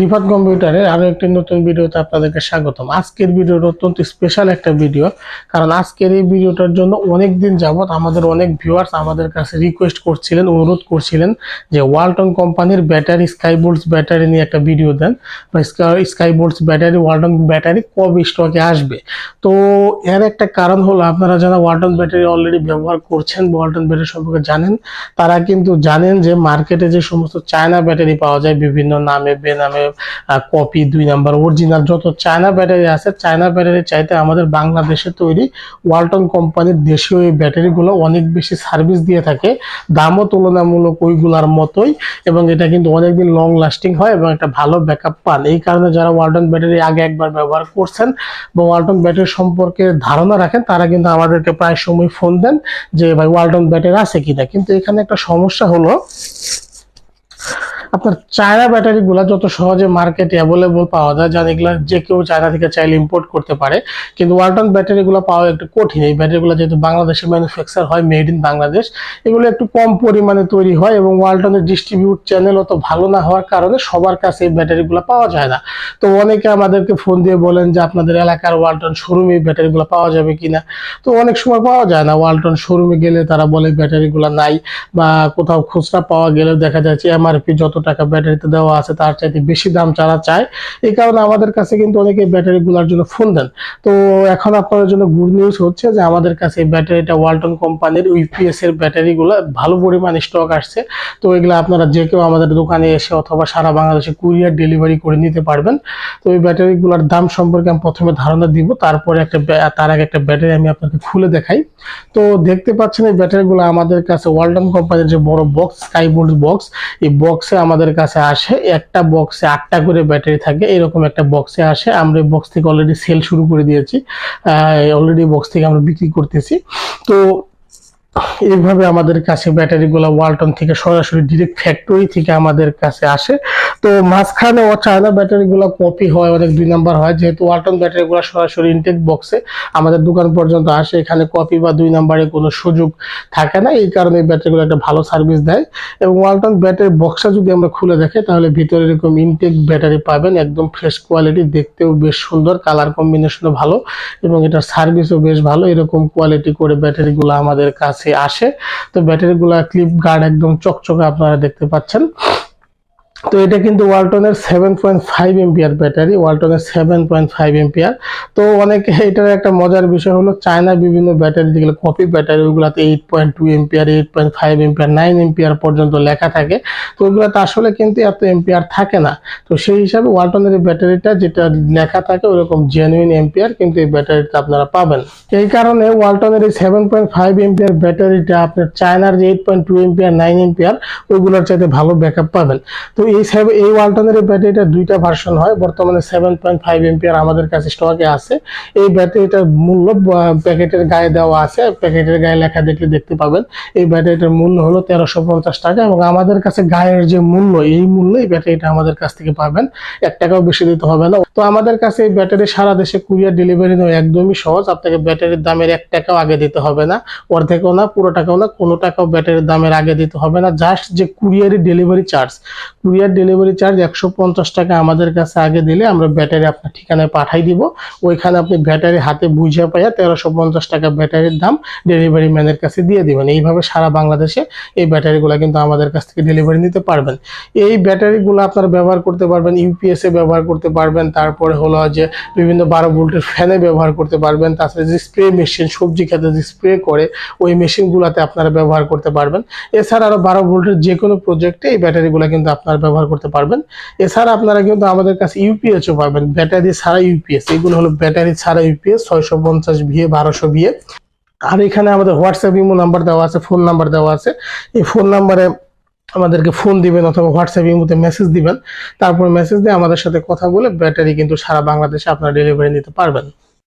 রিফাত কম্পিউটারের আরও একটি নতুন ভিডিওতে আপনাদেরকে স্বাগতম। আজকের ভিডিওটা অত্যন্ত স্পেশাল একটা ভিডিও, কারণ আজকের এই ভিডিওটার জন্য অনেক দিন যাবত আমাদের অনেক ভিউয়ার্স আমাদের কাছে রিকোয়েস্ট করছিলেন, অনুরোধ করছিলেন যে ওয়ালটন কোম্পানির ব্যাটারি স্কাই বোল্টস ব্যাটারি নিয়ে একটা ভিডিও দেন, বা sky bolts battery, Walton battery কবে স্টকে আসবে? তো এর একটা কারণ হলো, আপনারা যারা ওয়ালটন ব্যাটারি অলরেডি ব্যবহার করছেন বা ওয়ালটন ব্যাটারি সম্পর্কে জানেন, তারা কিন্তু জানেন যে মার্কেটে যে সমস্ত চায়না ব্যাটারি পাওয়া যায়, বিভিন্ন নামে, বেনামে কপি দুই নাম্বার অরিজিনাল যত চায়না ব্যাটারি আছে চায়না ব্যাটারি চাইতে আমাদের বাংলাদেশে তৈরি ওয়ালটন কোম্পানির দেশীয় এই ব্যাটারিগুলো অনেক বেশি সার্ভিস দিয়ে থাকে। দামও তুলনামূলক ওইগুলার মতোই এবং এটা কিন্তু অনেকদিন লং লাস্টিং হয় এবং একটা ভালো ব্যাকআপ পান। এই কারণে যারা ওয়ালটন ব্যাটারি আগে একবার ব্যবহার করছেন বা ওয়ালটন ব্যাটারি সম্পর্কে ধারণা রাখেন, তারা কিন্তু আমাদেরকে প্রায় সময় ফোন দেন যে, ভাই ওয়ালটন ব্যাটারি আছে কিনা? কিন্তু এখানে একটা সমস্যা হলো আপনার চায়না ব্যাটারিগুলো যত সহজে মার্কেটে অ্যাভেলেবল পাওয়া যায় যান এগুলো যে কেউ চায়না থেকে চাইলে ইম্পোর্ট করতে পারে, কিন্তু ওয়ালটন ব্যাটারিগুলো পাওয়া একটু কঠিন। এই ব্যাটারিগুলো যেহেতু বাংলাদেশে ম্যানুফ্যাকচার হয় মেড ইন বাংলাদেশ এগুলো একটু কম পরিমাণে তৈরি হয় এবং ওয়ালটনের ডিস্ট্রিবিউট চ্যানেল অত ভালো না হওয়ার কারণে সবার কাছে এই ব্যাটারিগুলো পাওয়া যায় না। তো অনেকে আমাদেরকে ফোন দিয়ে বলেন যে, আপনাদের এলাকার ওয়ালটন শোরুমে এই ব্যাটারিগুলো পাওয়া যাবে কিনা? তো অনেক সময় পাওয়া যায় না। ওয়ালটন শোরুমে গেলে তারা বলে ব্যাটারিগুলো নাই বা কোথাও খুচরা পাওয়া গেলেও দেখা যাচ্ছে, এমআরপি যত টাকা ব্যাটারিতে দেওয়া আছে, তার চাইতে বেশি দাম যারা চায়, এই কারণে আমাদের কাছে কিন্তু অনেকে ব্যাটারিগুলোর জন্য ফোন দেন। তো এখন আপনাদের জন্য গুড নিউজ হচ্ছে যে আমাদের কাছে ব্যাটারিটা ওয়ালটন কোম্পানির ইউপিএস এর ব্যাটারিগুলো ভালো পরিমাণে স্টক আসছে। তো এগুলো আপনারা যে কেউ আমাদের দোকানে এসে অথবা সারা বাংলাদেশে কুরিয়ার ডেলিভারি করে নিতে পারবেন। তো এই ব্যাটারিগুলোর দাম সম্পর্কে আমি প্রথমে ধারণা দিব, তারপরে একটা তার আগে একটা ব্যাটারি আমি আপনাকে খুলে দেখাই। তো দেখতে পাচ্ছেন এই ব্যাটারি ব্যাটারিগুলো আমাদের কাছে ওয়ালটন কোম্পানির যে বড় বক্স স্কাই বোল্ট বক্স এই বক্সে আমাদের কাছে আসে, একটা বক্সে আটটা করে ব্যাটারি থাকে, এরকম একটা বক্সে আসে। আমরা এই বক্স থেকে অলরেডি সেল শুরু করে দিয়েছি। অলরেডি বক্স থেকে আমরা বিক্রি করতেছি। তো এইভাবে আমাদের কাছে ব্যাটারিগুলো ওয়ালটন থেকে সরাসরি ডিরেক্ট ফ্যাক্টরি থেকে আমাদের কাছে আসে। তো মাঝখানে ও চায়না ব্যাটারিগুলো কপি হয়, অনেক দুই নাম্বার হয়। যেহেতু ওয়ালটন ব্যাটারিগুলো সরাসরি ইনটেক বক্সে আমাদের দোকান পর্যন্ত আসে, এখানে কপি বা দুই নাম্বারে কোনো সুযোগ থাকে না। এই কারণে ব্যাটারিগুলো একটা ভালো সার্ভিস দেয়। এবং ওয়ালটন ব্যাটারি বক্সটা যদি আমরা খুলে দেখি, তাহলে ভিতরে এরকম ইনটেক ব্যাটারি পাবেন, একদম ফ্রেশ কোয়ালিটি দেখতেও বেশ সুন্দর কালার কম্বিনেশনও ভালো, এবং এটার সার্ভিসও বেশ ভালো। এরকম কোয়ালিটি করে ব্যাটারিগুলো আমাদের কাছে আসে। তো ব্যাটারিগুলো ক্লিপ গার্ড একদম চকচকে আপনারা দেখতে পাচ্ছেন। তো এটা কিন্তু ওয়ালটনের seven point five ampere battery ওয়ালটনের seven point five ampere তো অনেকে এটার একটা মজার বিষয় হলো চায়না বিভিন্ন ব্যাটারি যেগুলো কপি ব্যাটারি ওগুলাতে eight point two ampere eight point five ampere nine ampere পর্যন্ত লেখা থাকে। তো ওগুলোতে আসলে কিন্তু এত এমপিয়ার থাকে না। তো সেই হিসাবে ওয়ালটনের ব্যাটারিটা যেটা লেখা থাকে, ওরকম জেনুইন এমপিয়ার কিন্তু এই ব্যাটারিটা আপনারা পাবেন। এই কারণে ওয়ালটনের এই সেভেন পয়েন্ট ফাইভ এমপিয়ার ব্যাটারিটা আপনার চায়নার যে eight point two ampere nine ampere ওইগুলোর চাইতে ভালো ব্যাকআপ পাবেন। তো এই সেভ- এই ওয়ালটনের ব্যাটারিটা দুইটা ভার্সন হয়। বর্তমানে সেভেন পয়েন্ট ফাইভ এমপিয়ার আমাদের কাছে স্টকে আছে। এই ব্যাটারিটার মূল্য প্যাকেটের গায়ে দেওয়া আছে। প্যাকেটের গায়ে লেখা দেখলে দেখতে পাবেন। এই ব্যাটারিটার মূল্য হলো তেরোশো পঞ্চাশ টাকা এবং আমাদের কাছে গায়ের যে মূল্য, এই মূল্য এই ব্যাটারিটা আমাদের কাছ থেকে পাবেন। এক টাকাও বেশি দিতে হবে না। তো আমাদের কাছে এই ব্যাটারি সারা দেশে কুরিয়ার ডেলিভারি নয় একদমই সহজ। আপনাকে ব্যাটারির দামের এক টাকাও আগে দিতে হবে না। অর্ধেকও না, পুরো টাকাও না, কোনো টাকাও ব্যাটারির দামের আগে দিতে হবে না। জাস্ট যে courier delivery charge courier delivery charge একশো পঞ্চাশ টাকা আমাদের কাছে আগে দিলে আমরা ব্যাটারি আপনার ঠিকানায় পাঠাই দিব। ওইখানে আপনি ব্যাটারি হাতে বুঝে পাইয়া তেরোশো পঞ্চাশ টাকা ব্যাটারির দাম ডেলিভারি ম্যানের কাছে দিয়ে দিবেন। এইভাবে সারা বাংলাদেশে এই ব্যাটারিগুলো কিন্তু আমাদের কাছ থেকে ডেলিভারি নিতে পারবেন। এই ব্যাটারিগুলো আপনারা ব্যবহার করতে পারবেন, ইউপিএস ব্যবহার করতে পারবেন, তারপরে হলো যে বিভিন্ন বারো ভোল্টের ফ্যানে ব্যবহার করতে পারবেন তাছাড়া যে স্প্রে মেশিন, সবজি খেতে যে স্প্রে করে, ওই মেশিনগুলোতে আপনারা ব্যবহার করতে পারবেন। এছাড়া আরও বারো ভোল্টের যে কোনো প্রজেক্টে এই ব্যাটারিগুলো কিন্তু আপনারা ব্যবহার করতে পারবেন। এছাড়া আপনারা কিন্তু আমাদের কাছে ইউপিএসও পাবেন। ব্যাটারি ছাড়া ইউপিএস, এগুলো হলো ব্যাটারি ছাড়া ইউপিএস, ছয়শো পঞ্চাশ ভিএ, বারোশো ভিএ। আর এখানে আমাদের হোয়াটসঅ্যাপ, ইমো নাম্বার দেওয়া আছে, ফোন নাম্বার দেওয়া আছে। এই ফোন নাম্বারে আমাদেরকে ফোন দিবেন অথবা হোয়াটসঅ্যাপ, ইমোতে মেসেজ দিবেন। তারপর মেসেজ দিয়ে আমাদের সাথে কথা বলে ব্যাটারি কিন্তু সারা বাংলাদেশে আপনারা ডেলিভারি নিতে পারবেন।